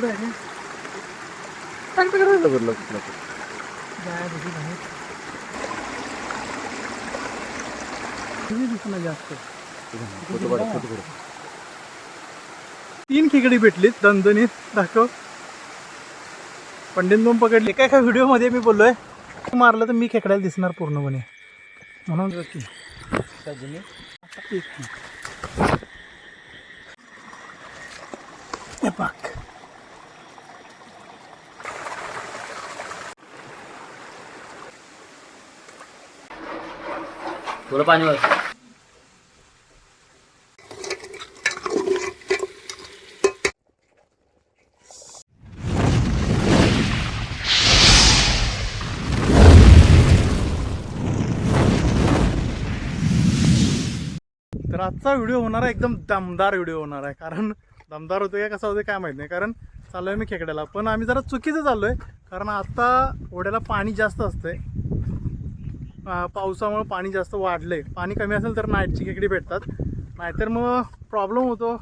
पुढे आहे का? टाक तिकडे कुठलं कुठलं जाया भजी बाहेर तुम्ही दिसणार जास्त फोटो काढ, फोटो काढ. तीन खेकडी भेटलीत दणदणीत दाखव। पंडित दोन पकडले. काय काय व्हिडिओमध्ये मी बोललोय मारलं तर मी खेकड्याला दिसणार पूर्णपणे. म्हणून की एक मिनिट. हे पाक थोडं पाणी तर आजचा व्हिडिओ होणार आहे एकदम दमदार व्हिडिओ होणार आहे. कारण दमदार होतो का कसा होतो काय माहीत नाही. कारण चाललोय मी खेकड्याला. पण आम्ही जरा चुकीचं चाललोय. कारण आता ओढ्याला पाणी जास्त असतंय. पावसामुळं पाणी जास्त वाढलं आहे पाणी कमी असेल तर नाईटची खेकडी भेटतात. नाहीतर मग प्रॉब्लेम होतो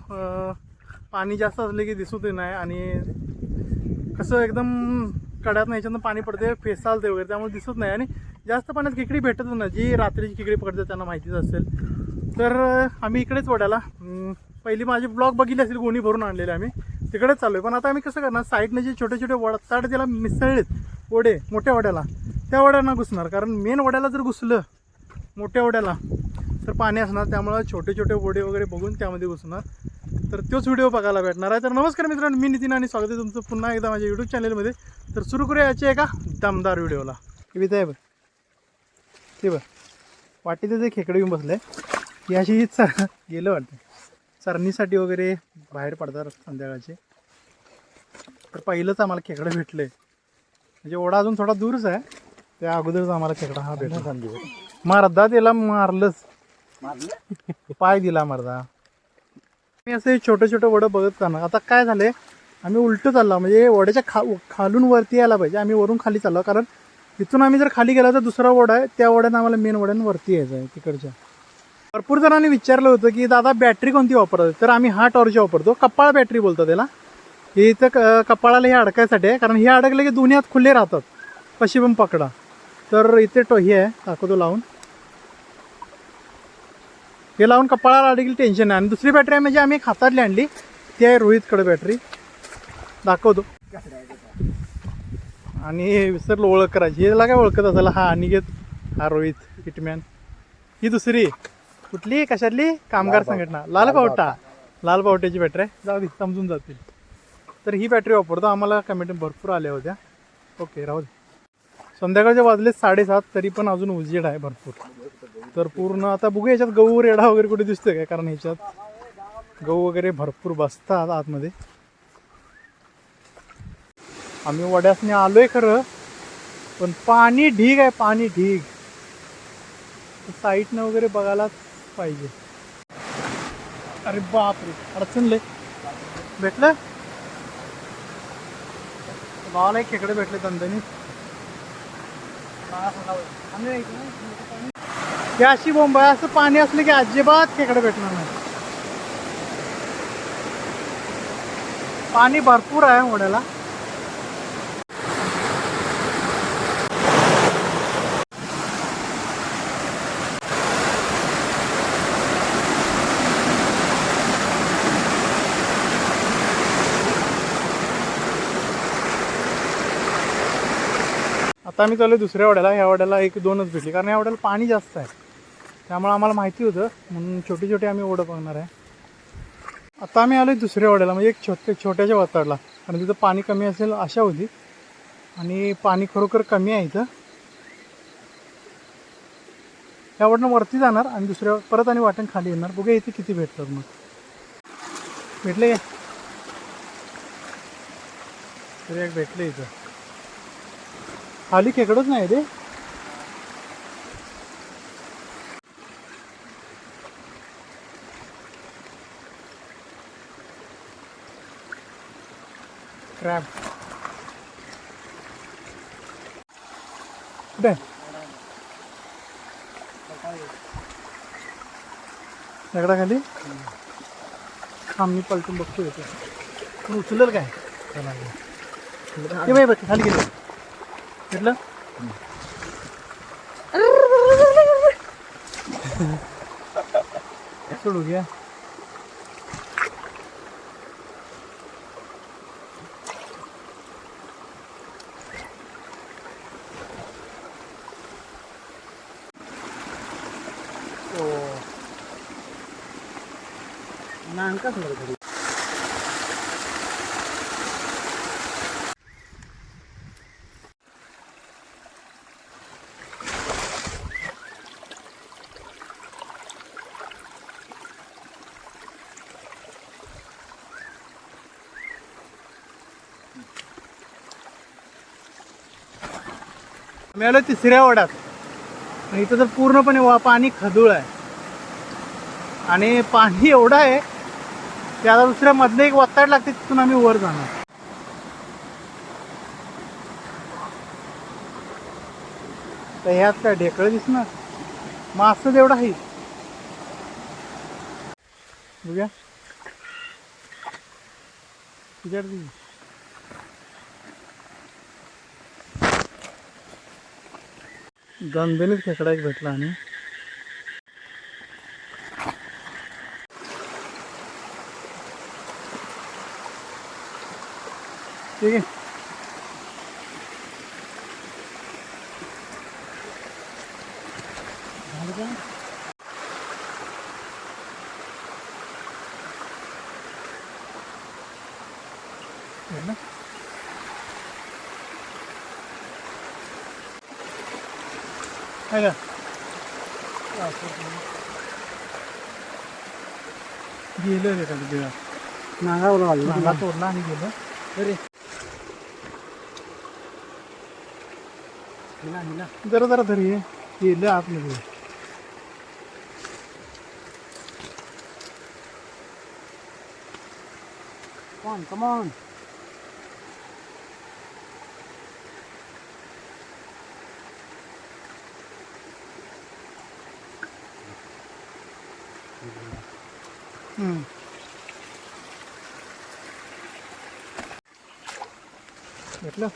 पाणी जास्त असले की दिसत नाही आणि कसं एकदम कड्यात ह्याच्यानं पाणी पडते फेस चालते वगैरे त्यामुळे दिसत नाही. आणि जास्त पाण्यात खेकडी भेटतच नाही. जी रात्रीची खेकडी पकडते त्यांना माहितीच असेल. तर आम्ही इकडेच वड्याला पहिली माझी ब्लॉग बघितली असेल गोणी भरून आणलेले आम्ही. तिकडेच चालू आहे पण आता आम्ही कसं करणार? साईडने जे छोटे छोटे वडताड त्याला मिसळलेत. ओढे मोठ्या वड्याला. त्या वड्यांना घुसणार. कारण मेन वड्याला जर घुसलं मोठ्या वड्याला तर पाणी असणार. त्यामुळं छोटे छोटे वडे वगैरे बघून त्यामध्ये घुसणार. तर तोच व्हिडिओ बघायला भेटणार आहे. तर नमस्कार मित्रांनो मी नितीन आणि स्वागत आहे तुमचं पुन्हा एकदा माझ्या यूट्यूब चॅनलमध्ये तर सुरू करूया याच्या एका दमदार व्हिडिओला. हे आहे बघ. ते बघ. वाटीत जे खेकडे येऊन बसले ही अशी चर गेलं वाटतं. चरणीसाठी वगैरे बाहेर पडतात संध्याकाळचे. तर पहिलंच आम्हाला खेकडं भेटलं. आहे म्हणजे ओढा अजून थोडा दूरच आहे. त्या अगोदरच आम्हाला खेकडा हा भेटला. मर्दा त्याला मारलंच. पाय दिला मर्दा. मी असे छोटे छोटे वडं बघत जाणार आता काय झालंय? आम्ही उलटं चाललो. म्हणजे वड्याच्या खा खालून वरती यायला पाहिजे. आम्ही वरून खाली चाललो. कारण तिथून आम्ही जर खाली गेला तर दुसरा ओढा आहे. त्या ओढ्यानं आम्हाला मेन ओढ्यानं वरती यायचं आहे तिकडच्या. भरपूर जणांनी विचारलं होतं की दादा बॅटरी कोणती वापरतात? तर आम्ही हा टॉर्च वापरतो. कपाळ बॅटरी बोलतो त्याला. हे इथं कपाळाला हे अडकायसाठी आहे. कारण हे अडकले की दोन्ही हात खुले राहतात. कशी पण पकडा. तर इथे टो हे आहे दाखवतो लावून. हे लावून कपाळाला अडकली टेन्शन नाही. आणि दुसरी बॅटरी आहे म्हणजे आम्ही एक हातातली आणली. ती आहे रोहितकडे बॅटरी दाखवतो. आणि विसरलो ओळख करायची. याला काय ओळखत असेल हा अनिकेत हा रोहित हिटमॅन ही दुसरी. कुठली? कशातली? कामगार संघटना. लाल पावटा लाल पावट्याची बॅटरी आहे. जाऊ दे समजून जातील. तर ही बॅटरी वापरतो. आम्हाला कमेंट भरपूर आल्या होत्या. ओके राहू दे. संध्याकाळचे वाजले साडेसात तरी पण अजून उजेड आहे भरपूर. तर पूर्ण आता बघू याच्यात गहू रेडा वगैरे कुठे दिसतोय काय? कारण याच्यात गहू वगैरे भरपूर बसतात आतमध्ये. आम्ही वड्यासने आलोय खरं पण पाणी ढीग आहे पाणी ढीग. साईटनं वगैरे बघायलाच पाहिजे. अरे बापरे अडचण लय. भेटलं? भावाला एक खेकडे भेटले दंदनी ही अशी बोंब आहे. असं पाणी असलं की अजिबात खेकडे भेटणार नाही. पाणी भरपूर आहे ओढ्याला आता आम्ही चालू दुसऱ्या वड्याला. ह्या वड्याला एक दोनच भेटली. कारण या वड्याला पाणी जास्त आहे. त्यामुळे आम्हाला माहिती होतं. म्हणून छोटी छोटी आम्ही ओढं बघणार आहे. आता आम्ही आलो दुसऱ्या वड्याला. म्हणजे एक छोटे छोट्याच्या वाताडला कारण तिथं पाणी कमी असेल आशा होती. आणि पाणी खरोखर कमी आहे इथं. या वडनं वरती जाणार आणि दुसऱ्या परत आणि वाटण खाली येणार. बघा इथे किती भेटतात मग. भेटले का? एक भेटले इथं. खाली खेकडच नाही रे. क्रॅब कुठे दगडा खाली. आम्ही पलटून बघतो येतो उचलेल काय? ते बाई बघ खाली गेलं. भेटलं सोडू घ्या नांका सोडा आम्ही आलो तिसऱ्या ओढ्यात इथं तर पूर्णपणे वा पाणी खदूळ आहे. आणि पाणी एवढं आहे की आता दुसऱ्या मधले एक वत्ताड लागते तिथून आम्ही वर जाणार. तर ह्यात काय ढेकळं दिसणार. मासं तेवढं आहे. बघूया. तुझ्या दे. दणदणीत खेकडा एक भेटला आणि ठीक आहे नागावर आलं नागा तोडला आणि गेलं अरे जरा जरा तरी ये. गेलं आतमध्ये Come on, come on. हम्म. घेतलं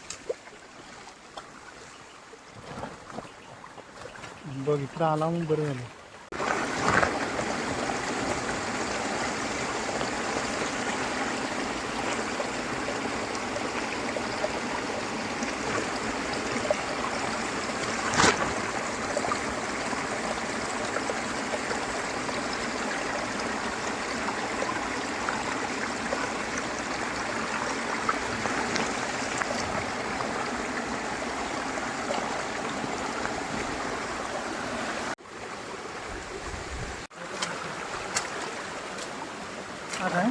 बघ इथं आला मग बरं झालं आता आहे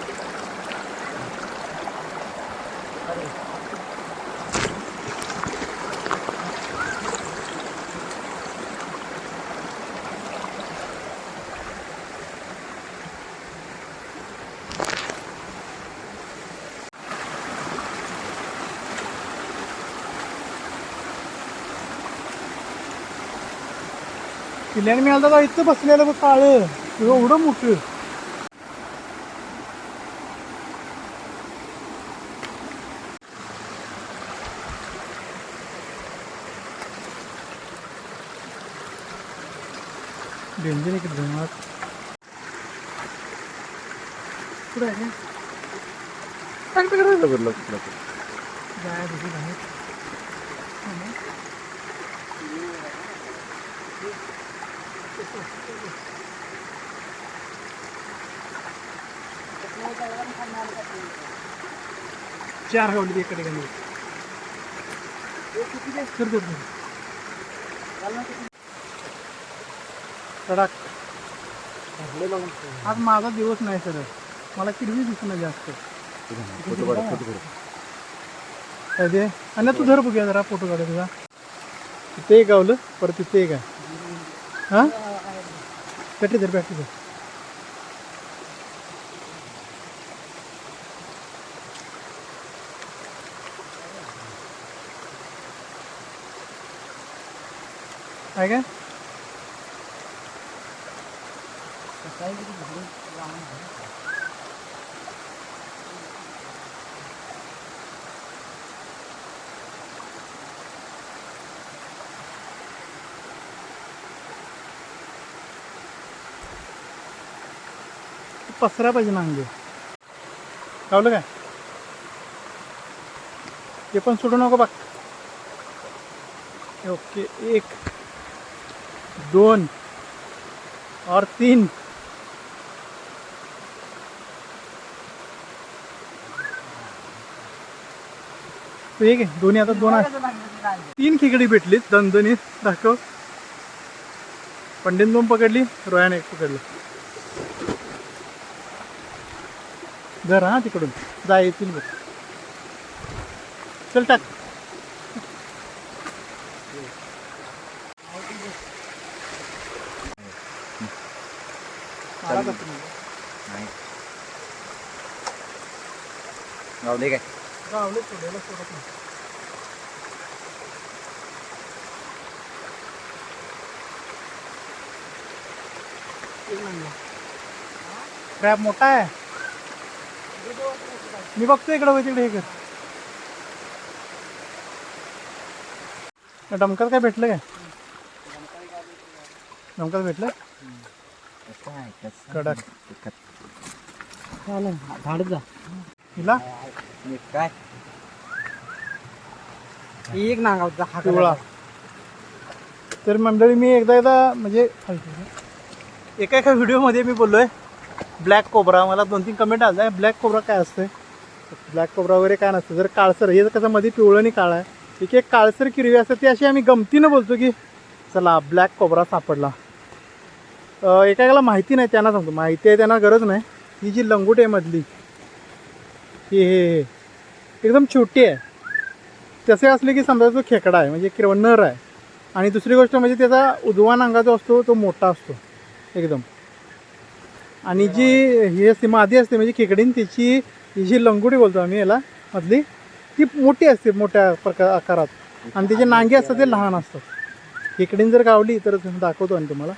किल्ल्याने मिळालं का इथं बसलेलं बघ काळ एवढं मोठं डेंजर इकडे धरणात कुठं आहे भरलं कुठलं जाया दिसत आहे चार गेली कर दे तडाक आज माझा दिवस नाही सर. मला किडवी दिसणं जास्त. काय आणि तू धर बघूया जरा फोटो काढ तुझा. तिथे गावलं परत तिथे आहे. हां? बॅटरी धर बॅटरी धर आहे काय पसरा पाहिजे ना अंगे गावलं काय? ते पण सोडू नको बघ. ओके एक दोन और तीन. एक आहे दोन्ही आता दोन तीन खेकडी भेटली दणदणीत दाखव. पंडित दोन पकडली रोयाने एक पकडली. घर हा तिकडून. जा येतील बघ. चल टाक? नाही. गावले काय. गावले सोडायला सोडत नाही. क्रॅब मोठा आहे. मी बघतो इकडं वळ तिकडे हे कर. डमकात काय भेटलं काय? डमकात भेटलं? आहे कडक. झाडच जा. हिला? काय? एक नागावचा हा पिवळा. तर मंडळी मी एकदा एकदा म्हणजे एका एका व्हिडिओमध्ये मी बोललोय ब्लॅक कोबरा. मला दोन तीन कमेंट आले ब्लॅक कोबरा काय असते ब्लॅक कोबरा वगैरे काय नसतं. जर काळसर हे कसं मध्ये पिवळं आणि काळं आहे. एक एक काळसर किरवी असते ती अशी आम्ही गमतीनं बोलतो की चला ब्लॅक कोबरा सापडला. एकाला माहिती नाही त्यांना सांगतो. माहिती आहे त्यांना गरज नाही. ही जी लंगूट आहे मधली ही हे हे एकदम छोटी आहे. तसे असले की समजा तो खेकडा आहे म्हणजे किंवा नर आहे. आणि दुसरी गोष्ट म्हणजे त्याचा उजवान अंगा जो असतो तो मोठा असतो एकदम. आणि जी ही सीमा मादी असते म्हणजे खेकडीन त्याची ही जी लंगुडी बोलतो आम्ही याला मधली. ती मोठी असते मोठ्या प्रकार आकारात. आणि त्याचे नांगे असतात ते लहान असतात. इकडे जर गावली तर दाखवतो आणि तुम्हाला.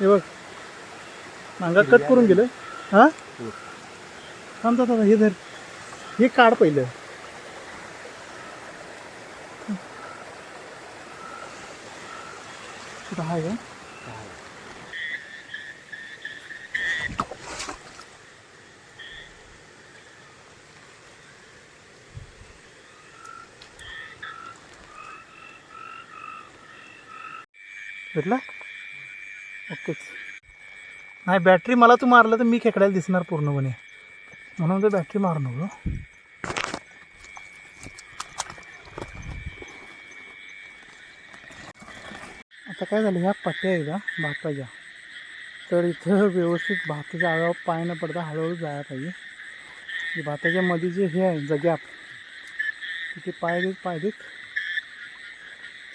हे बघ. नांगा कट करून गेलं. हां? थांबता थांब हे धर. हे काढ पहिलं. कुठं आहे का? भेटला? ओकेच नाही बॅटरी मला तू मारलं तर मी खेकड्याला दिसणार पूर्णपणे. म्हणून तर बॅटरी मारू नको. आता काय झालं ह्या पट्ट्या आहे का? भाताच्या. तर इथं व्यवस्थित भाताच्या आळावर पाय न पडता हळूहळू जायला पाहिजे. भाताच्या मध्ये जे हे आहे जग्याप तिथे पाय देत पाय देत.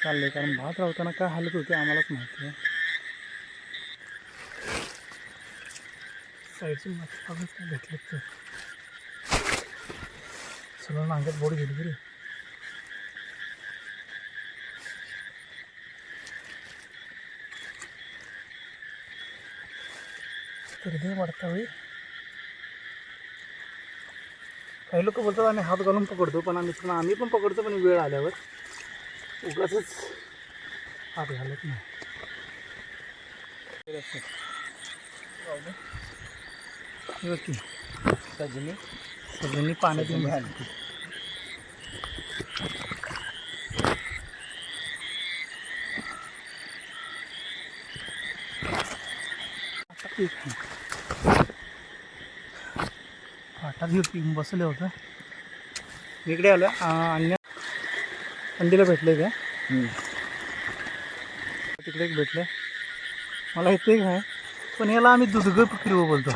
चाललंय. कारण भात राहताना काय हालत होते आम्हालाच माहिती आहे. साईडची मागं काय घेतलं तर. सगळं नांगत बोर्ड घेतली तरी हृदय वाढता होईल काही लोक बोलतात आम्ही हात घालून पकडतो पण आम्ही पण आम्ही पण पकडतो पण वेळ आल्यावर. उगाच हात घालत नाही. हे सजनी सगळ्यांनी पाण्यात. पाटात हे पीक बसले होतं. इकडे आलं अन्य अंडीला भेटले का? तिकडे एक भेटलं. मला इथे एक आहे. पण याला आम्ही दुधगं किरवं बोलतो.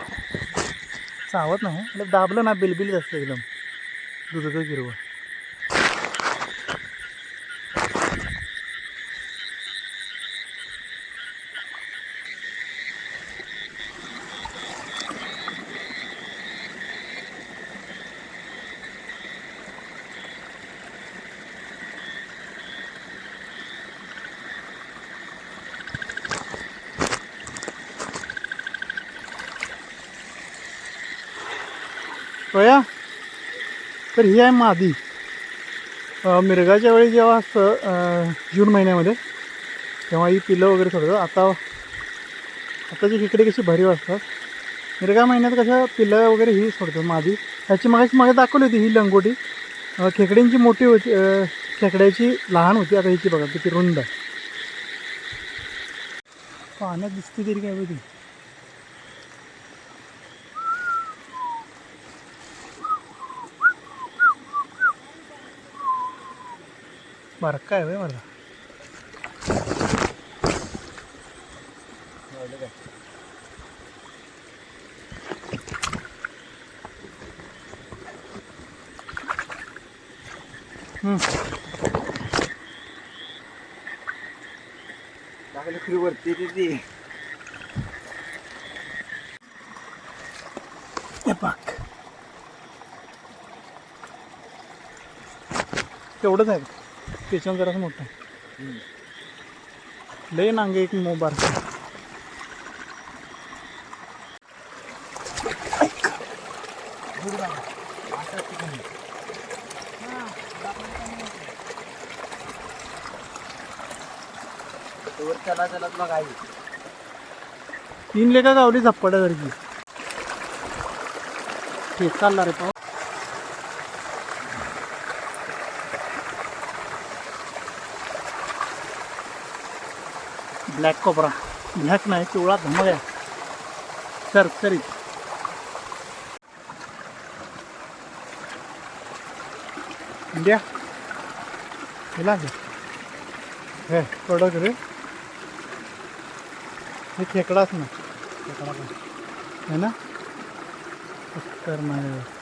चावत नाही. याला दाबलं ना बिलबिलीत असतं एकदम. दुधाचं गिरवळ कळ्या तर ही आहे मादी. मिरगाच्या वेळी जेव्हा असतं जून महिन्यामध्ये तेव्हा ही पिलं वगैरे सगळं. आता आताची खेकडे कशी भरीव असतात. मिरगा महिन्यात कसं पिलं वगैरे ही सोडतात मादी. ह्याची मगाशी मागे दाखवली होती ही लंगोटी. खेकड्यांची मोठी होती खेकड्याची लहान होती. आता हिची बघा किती रुंद पाण्यात दिसते तरी काय होती बरं काय होय मला? गावले वरती ती तेवढंच आहे. त्याच्यावर जरासं मोठा. लय नांगे एक मोबार चला चला मग आई तीन लेखा गावली झप्पड्यासारखी हे चालला रे पाव ब्लॅक कोपरा ब्लॅक नाही पिवळा धमक आहे सर सरी इंडिया हिला हे कडक रे हे खेकडाच ना खेकडा पण है ना कर नाही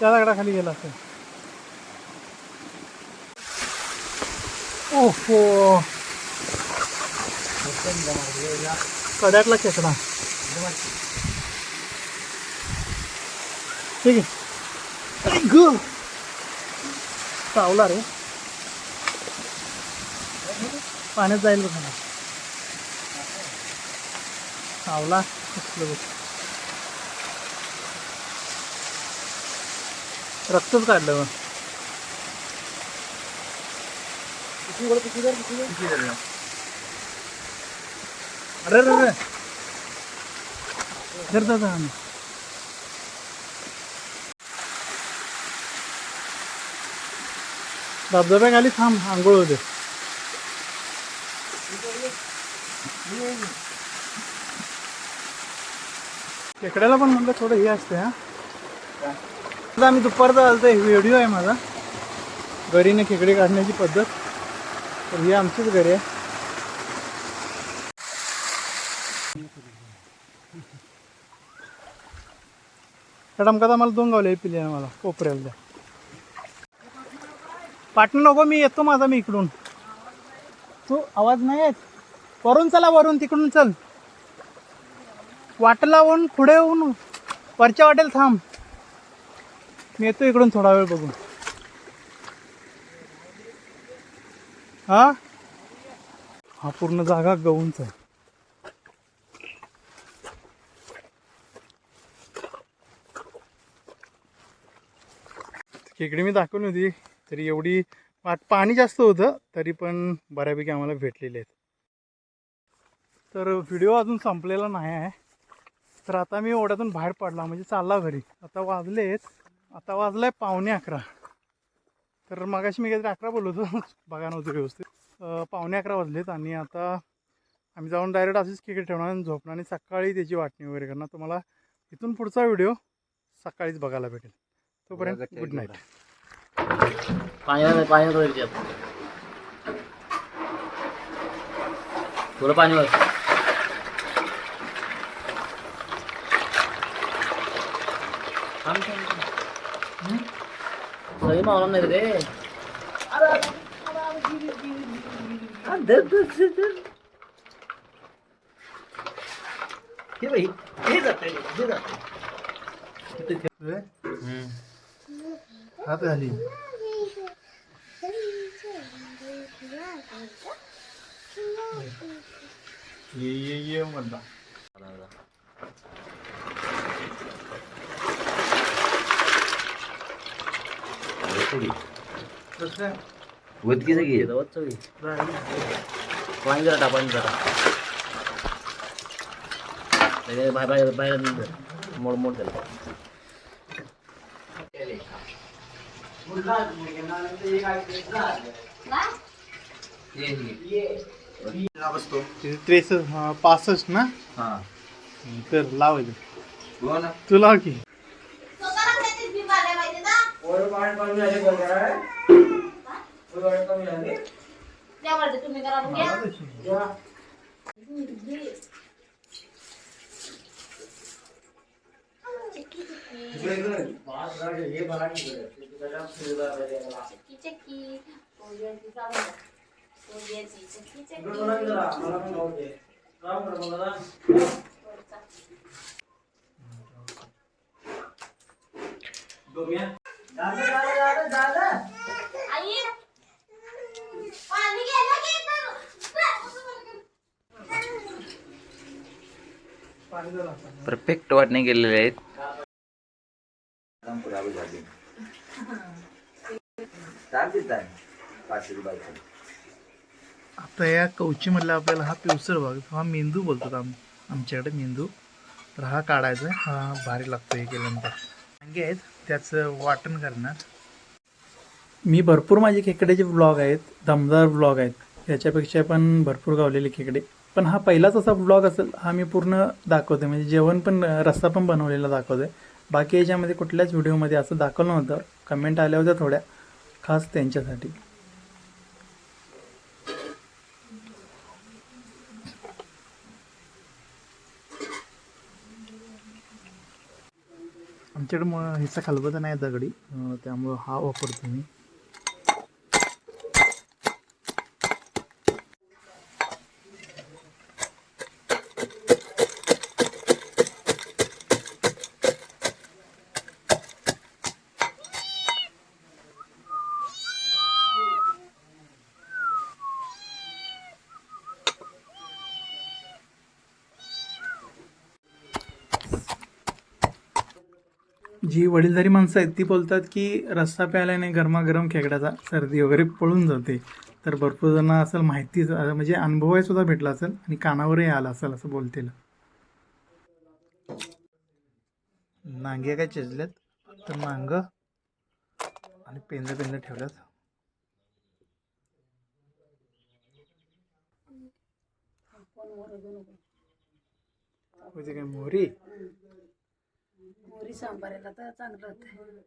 त्या दगडाखाली गेला असेल ओहो कड्यातला खेकडा ठीक आहे आई ग चावला रे पाण्यात जाईल बघा चावला कसलं बघ रक्तच काढलं मग. अरे अरे धर धर धर. धबधब्याखाली थांब आंघोळ होते खेकड्याला पण म्हणलं थोडं हे असते हा. आता आम्ही दुपारचा आलतो एक व्हिडिओ आहे माझा. घरीने खेकडे काढण्याची पद्धत. तर ही आमचीच घरी आहे. त्या टमकात आम्हाला दोन गावले पिले मला कोपऱ्याला द्या. पाटणं नको मी येतो माझा मी इकडून. तू आवाज नाही येत? वरून चला वरून तिकडून चल. वाट लावून पुढे होऊन वरच्या वाटेल थांब. मी येतो इकडून थोडा वेळ बघून. हा? हा पूर्ण जागा गहूंच आहे. खेकडी मी दाखवली होती तरी एवढी पाणी जास्त होतं तरी पण बऱ्यापैकी आम्हाला भेटलेले आहेत. तर व्हिडिओ अजून संपलेला नाही आहे. तर आता मी ओढ्यातून बाहेर पडला म्हणजे चालला घरी. आता वाजलेत आता वाजलाय पावणे अकरा. तर मगाशी मी काहीतरी अकरा बोललो होतो. बघा नव्हतं व्यवस्थित. पावणे अकरा वाजलेत आणि आता आम्ही जाऊन डायरेक्ट अशीच क्रिकेट ठेवणार आणि झोपणार आणि सकाळी त्याची वाटणी वगैरे करणार. तुम्हाला इथून पुढचा व्हिडिओ सकाळीच बघायला भेटेल. तोपर्यंत गुड नाईट पाण्यात पाण्यात वगैरे थोडं पाणी वर सगळी मावला नाही रे हे बाई हे जाते हे जाते हात घाली ये ये ये म्हणता कसं वदकी सगळी. वत सगळी. पाणी जरा टाक पाणी जरा. बाहेर बाहेर बाहेर मोड मोड त्याला त्रेसष्ट हा, पासष्ट ना? हा. तर लावायचं. ഒരുപാട് കമ്മി അല്ലേ കൊണ്ടേ. कम കമ്മി അല്ലേ क्या कर दे तू तुम्हें करा दूँ क्या ये बना नहीं चक्की चक्की ओ ये दिखा ओ ये चक्की ये गुड बना इधर आ बना में लोग ये काम कर बोला ना दो मियाँ परफेक्ट वाटणे गेलेले आहेत. आता या कवचीमधला आपल्याला हा पिवसर भाग हा मेंदू बोलतात आम आमच्याकडे मेंदू. तर हा काढायचा. हा भारी लागतो हे केल्यानंतर. वांगे आहेत. त्याचं वाटण करणार? मी भरपूर माझे खेकड्याचे ब्लॉग आहेत दमदार ब्लॉग आहेत. याच्यापेक्षा पण भरपूर गावलेले खेकडे. पण हा पहिलाच असा ब्लॉग असेल हा मी पूर्ण दाखवते म्हणजे जेवण पण रस्ता पण बनवलेला दाखवते बाकी याच्यामध्ये कुठल्याच व्हिडिओमध्ये असं दाखवलं नव्हतं. कमेंट आल्या होत्या थोड्या. खास त्यांच्यासाठी. आमच्याकडे मग हिस्सा खलबत्ता नाही दगडी. त्यामुळं हा वापरतो मी. जी वडीलधारी माणसं आहेत ती बोलतात की रस्सा प्यायल्याने गरमागरम खेकड्याचा सर्दी वगैरे पळून जाते. तर भरपूर जण असेल माहिती म्हणजे अनुभवही सुद्धा भेटला असेल आणि कानावरही आला असेल असं बोलतील. नांगे काय चिजल्यात तर नांग आणि पेंद पेंद ठेवल्यात. काय मोहरी? मोरी सांबारायला तर चांगलं होतं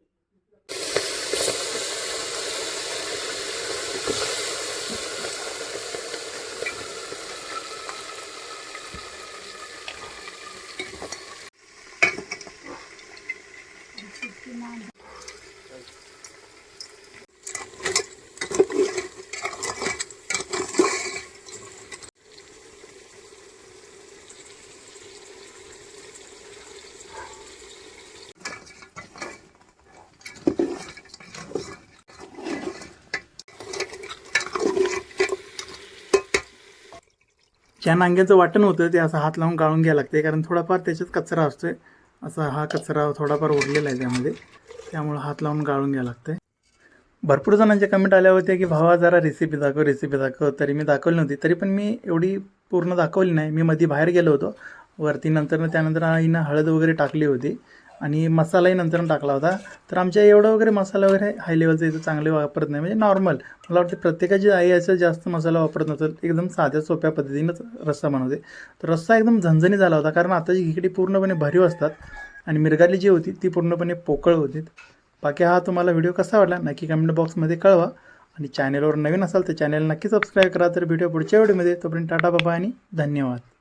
ज्या नांग्यांचं वाटण होतं ते असं हात लावून गाळून घ्यायला लागते कारण थोडाफार त्याच्यात कचरा असतोय. असा हा कचरा थोडाफार उरलेला आहे त्यामध्ये. त्यामुळं हात लावून गाळून घ्यायला लागते. भरपूर जणांच्या कमेंट आल्या होत्या की भावा जरा रेसिपी दाखव रेसिपी दाखव. तरी मी दाखवली नव्हती. तरी पण मी एवढी पूर्ण दाखवली नाही. मी मध्ये बाहेर गेलो होतो. वरती नंतर त्यानंतर आईनं हळद वगैरे टाकली होती. आणि मसालाही नंतर टाकला होता. तर आमच्या एवढं वगैरे मसाला वगैरे हाय लेवलचा इथं चांगले वापरत नाही. म्हणजे नॉर्मल मला वाटतं प्रत्येकाची आई असं जास्त मसाला वापरत नसेल एकदम साध्या सोप्या पद्धतीनंच रस्सा बनवते. तर रस्सा एकदम झणझणी झाला होता कारण आताची खिचडी पूर्णपणे भरीव असतात आणि मिरगाली जी होती ती पूर्णपणे पोकळ होती. बाकी हा तुम्हाला व्हिडिओ कसा वाटला नक्की कमेंट बॉक्समध्ये कळवा. आणि चॅनलवर नवीन असाल तर चॅनेल नक्की सबस्क्राईब करा. तर व्हिडिओ पुढच्या व्हिडिओमध्ये तोपर्यंत टाटा बाबा आणि धन्यवाद.